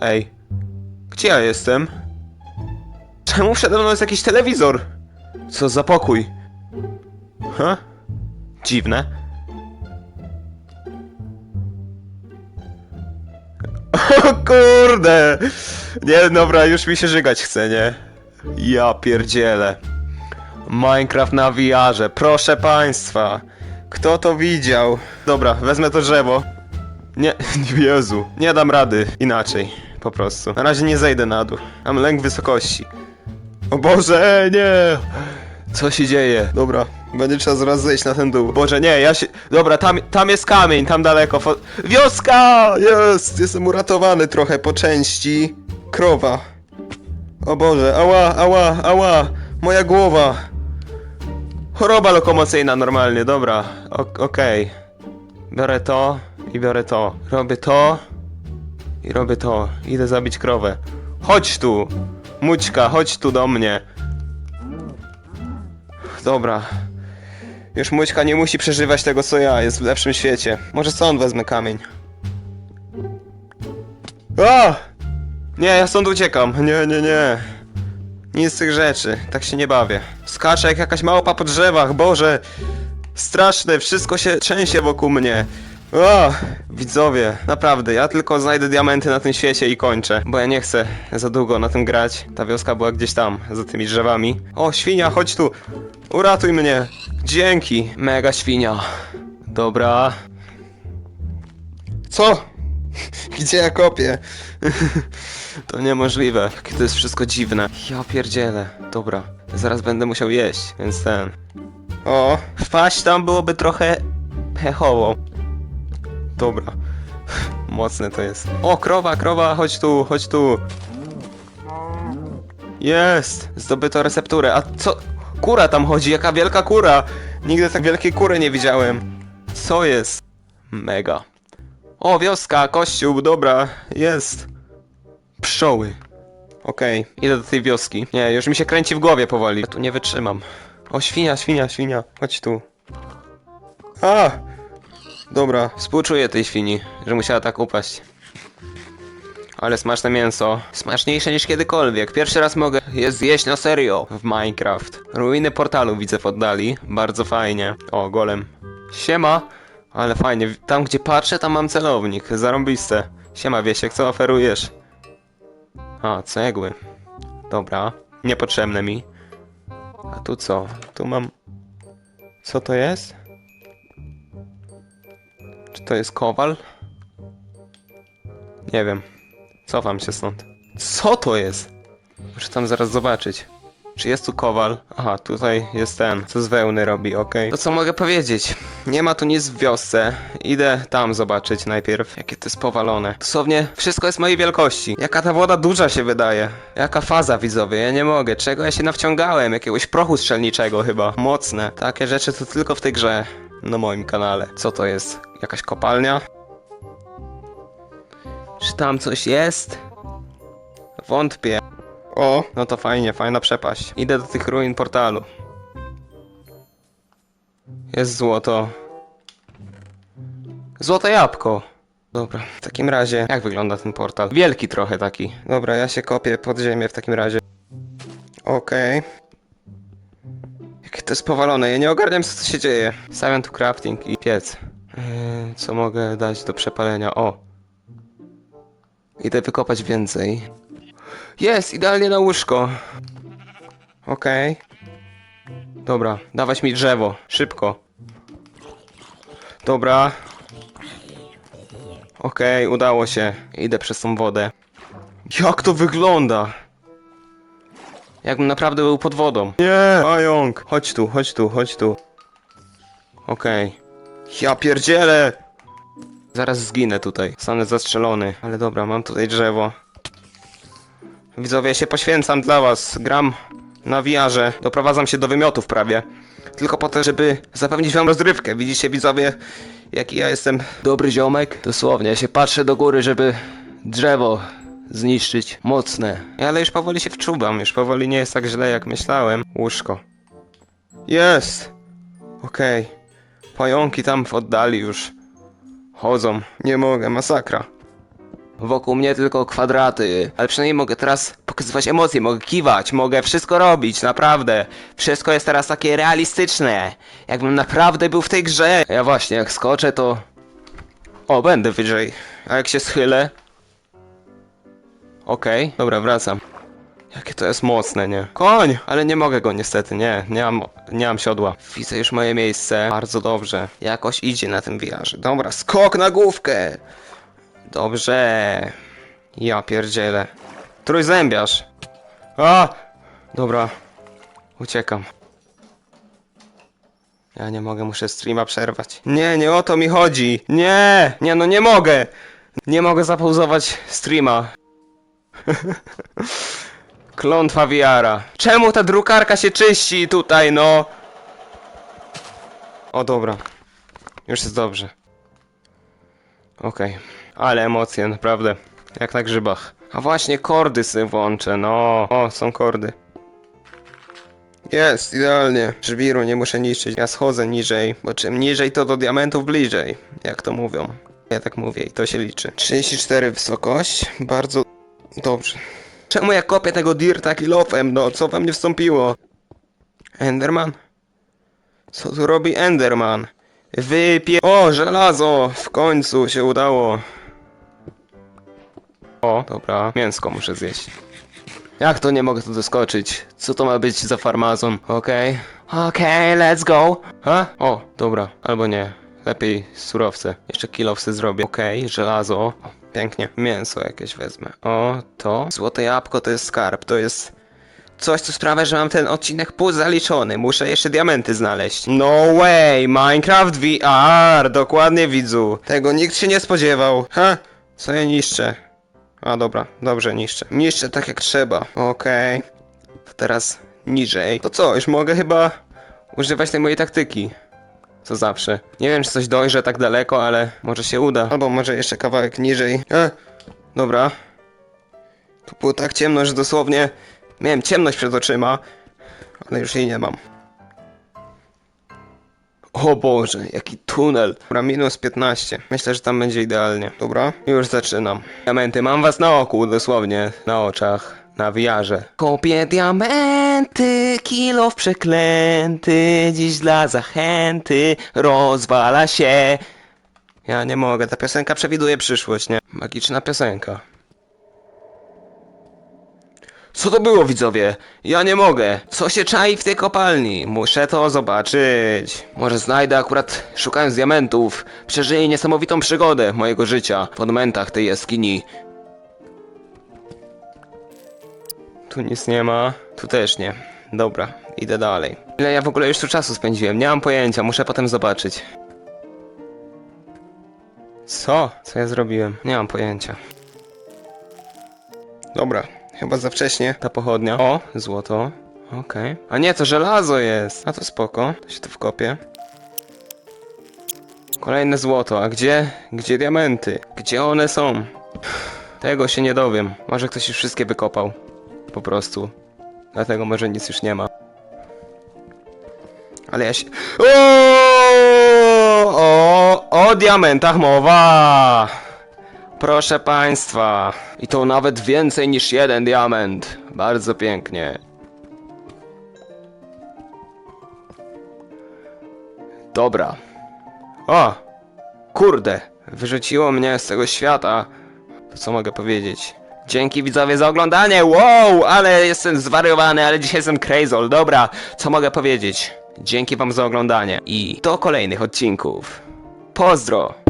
Ej. Gdzie ja jestem? Czemu przede mną jest jakiś telewizor? Co za pokój? Ha? Dziwne. O kurde! Nie, dobra, już mi się żygać chce, nie? Ja pierdzielę. Minecraft na VR-ze, proszę państwa. Kto to widział? Dobra, wezmę to drzewo. Nie, Jezu, nie dam rady inaczej, po prostu. Na razie nie zejdę na dół. Mam lęk wysokości. O Boże, nie! Co się dzieje? Dobra, będzie trzeba zaraz zejść na ten dół. Boże, nie, ja się... Dobra, tam, tam jest kamień, tam daleko. Fo... Wioska! Jest! Jestem uratowany trochę po części. Krowa. O Boże, ała, ała, ała! Moja głowa! Choroba lokomocyjna normalnie, dobra. Okej. Biorę to i biorę to. Robię to i robię to. Idę zabić krowę. Chodź tu! Mućka, chodź tu do mnie. Dobra. Już Mućka nie musi przeżywać tego co ja, jest w lepszym świecie. Może stąd wezmę kamień. A! Nie, ja stąd uciekam. Nie, nie, nie. Nic z tych rzeczy, tak się nie bawię. Skaczę jak jakaś małpa po drzewach, Boże! Straszne, wszystko się trzęsie wokół mnie. O, widzowie, naprawdę, ja tylko znajdę diamenty na tym świecie i kończę, bo ja nie chcę za długo na tym grać. Ta wioska była gdzieś tam, za tymi drzewami. O, świnia, chodź tu! Uratuj mnie! Dzięki, mega świnia. Dobra. Co? Gdzie ja kopię? to niemożliwe. Jakie to jest wszystko dziwne. Ja pierdzielę. Dobra, zaraz będę musiał jeść, więc ten. O, wpaść tam byłoby trochę pechowo. Dobra. Mocne to jest. O, krowa, krowa, chodź tu, chodź tu. Jest! Zdobyto recepturę. A co? Kura tam chodzi, jaka wielka kura! Nigdy tak wielkiej kury nie widziałem. Co jest? Mega. O, wioska, kościół, dobra, jest. Pszczoły. Okej, idę do tej wioski. Nie, już mi się kręci w głowie powoli. Ja tu nie wytrzymam. O, świnia, świnia, świnia. Chodź tu. A! Dobra, współczuję tej świni, że musiała tak upaść. Ale smaczne mięso. Smaczniejsze niż kiedykolwiek. Pierwszy raz mogę je zjeść na serio w Minecraft. Ruiny portalu widzę w oddali. Bardzo fajnie. O, golem. Siema. Ale fajnie. Tam gdzie patrzę, tam mam celownik. Zarąbiste. Siema Wiesiek, co oferujesz? A, cegły. Dobra. Niepotrzebne mi. A tu co? Tu mam... Co to jest? Czy to jest kowal? Nie wiem. Cofam się stąd. Co to jest? Muszę tam zaraz zobaczyć. Czy jest tu kowal? Aha, tutaj jest ten, co z wełny robi, okej. To co mogę powiedzieć? Nie ma tu nic w wiosce. Idę tam zobaczyć najpierw, jakie to jest powalone. Dosłownie wszystko jest mojej wielkości. Jaka ta woda duża się wydaje. Jaka faza widzowie, ja nie mogę. Czego ja się nawciągałem? Jakiegoś prochu strzelniczego chyba. Mocne. Takie rzeczy to tylko w tej grze. Na moim kanale. Co to jest? Jakaś kopalnia? Czy tam coś jest? Wątpię. O, no to fajnie, fajna przepaść. Idę do tych ruin portalu. Jest złoto. Złote jabłko. Dobra, w takim razie, jak wygląda ten portal? Wielki trochę taki. Dobra, ja się kopię pod ziemię w takim razie. Okej. Jakie to jest powalone, ja nie ogarniam co się dzieje. Stawiam tu crafting i piec. Yy, co mogę dać do przepalenia? O! Idę wykopać więcej. Jest, idealnie na łóżko. Okej. Dobra, dawać mi drzewo. Szybko. Dobra. Okej, udało się. Idę przez tą wodę. Jak to wygląda? Jakbym naprawdę był pod wodą. Nie, pająk. Chodź tu, chodź tu, chodź tu. Okej. Ja pierdzielę! Zaraz zginę tutaj. Stanę zastrzelony. Ale dobra, mam tutaj drzewo. Widzowie, ja się poświęcam dla was. Gram na wiarze. Doprowadzam się do wymiotów prawie. Tylko po to, żeby zapewnić wam rozrywkę. Widzicie, widzowie, jaki ja jestem dobry ziomek? Dosłownie, ja się patrzę do góry, żeby drzewo zniszczyć. Mocne. Ale już powoli się wczuwam. Już powoli nie jest tak źle, jak myślałem. Łóżko. Jest! Okej. Pająki tam w oddali już chodzą. Nie mogę, masakra. Wokół mnie tylko kwadraty, ale przynajmniej mogę teraz pokazywać emocje, mogę kiwać, mogę wszystko robić, naprawdę. Wszystko jest teraz takie realistyczne, jakbym naprawdę był w tej grze. Ja właśnie, jak skoczę to... O, będę wyżej. A jak się schylę? Okej, dobra, wracam. Jakie to jest mocne, nie? Koń! Ale nie mogę go niestety, nie. Nie mam, nie mam siodła. Widzę już moje miejsce. Bardzo dobrze. Jakoś idzie na tym wiarze. Dobra, skok na główkę! Dobrze. Ja pierdzielę. Trójzębiarz. A! Dobra. Uciekam. Ja nie mogę, muszę streama przerwać. Nie, nie o to mi chodzi. Nie! Nie, no nie mogę! Nie mogę zapauzować streama. Klątwa wiara. Czemu ta drukarka się czyści tutaj, no? O, dobra. Już jest dobrze. Okej. Ale emocje, naprawdę. Jak na grzybach. A właśnie, kordy sobie włączę, no. O, są kordy. Jest, idealnie. Żwiru nie muszę niszczyć. Ja schodzę niżej, bo czym niżej, to do diamentów bliżej. Jak to mówią. Ja tak mówię i to się liczy. 34 wysokość. Bardzo dobrze. Czemu ja kopię tego dirta kilofem? No, co we mnie wstąpiło? Enderman? Co tu robi Enderman? Wypie... O, żelazo! W końcu się udało. O, dobra, mięsko muszę zjeść. Jak to nie mogę tu doskoczyć? Co to ma być za farmazon? Okej. Okej, let's go. Ha? O, dobra, albo nie. Lepiej surowce. Jeszcze kilowce zrobię. Okej, żelazo. Pięknie. Mięso jakieś wezmę. O, to. Złote jabłko to jest skarb. To jest coś, co sprawia, że mam ten odcinek pół zaliczony. Muszę jeszcze diamenty znaleźć. No way! Minecraft VR! Dokładnie widzu. Tego nikt się nie spodziewał. Ha? Co ja niszczę? A dobra, dobrze niszczę. Niszczę tak jak trzeba. Okej. To teraz niżej. To co, już mogę chyba używać tej mojej taktyki. Co zawsze. Nie wiem, czy coś dojrze tak daleko, ale może się uda. Albo może jeszcze kawałek niżej. E, dobra. Tu było tak ciemno, że dosłownie miałem ciemność przed oczyma, ale już jej nie mam. O Boże, jaki tunel. Dobra, minus 15. Myślę, że tam będzie idealnie. Dobra, już zaczynam. Diamenty, mam was na oku, dosłownie. Na oczach. Na wiarze. Kopię kilow przeklęty, dziś dla zachęty, rozwala się. Ja nie mogę, ta piosenka przewiduje przyszłość, nie? Magiczna piosenka. Co to było, widzowie? Ja nie mogę. Co się czai w tej kopalni? Muszę to zobaczyć. Może znajdę akurat, szukając diamentów, przeżyję niesamowitą przygodę mojego życia w monumentach tej jaskini. Tu nic nie ma. Tu też nie. Dobra, idę dalej. Ile ja w ogóle już tu czasu spędziłem? Nie mam pojęcia, muszę potem zobaczyć. Co? Co ja zrobiłem? Nie mam pojęcia. Dobra, chyba za wcześnie ta pochodnia. O, złoto. Okej. A nie, to żelazo jest. A to spoko. To się tu wkopię. Kolejne złoto. A gdzie? Gdzie diamenty? Gdzie one są? Tego się nie dowiem. Może ktoś już wszystkie wykopał. Po prostu. Dlatego może nic już nie ma. Ale ja się... O, o, o diamentach mowa! Proszę państwa. I to nawet więcej niż jeden diament. Bardzo pięknie. Dobra. O! Kurde! Wyrzuciło mnie z tego świata. To co mogę powiedzieć? Dzięki widzowie za oglądanie! Wow! Ale jestem zwariowany, ale dzisiaj jestem crazy. Dobra, co mogę powiedzieć? Dzięki wam za oglądanie i do kolejnych odcinków. Pozdro!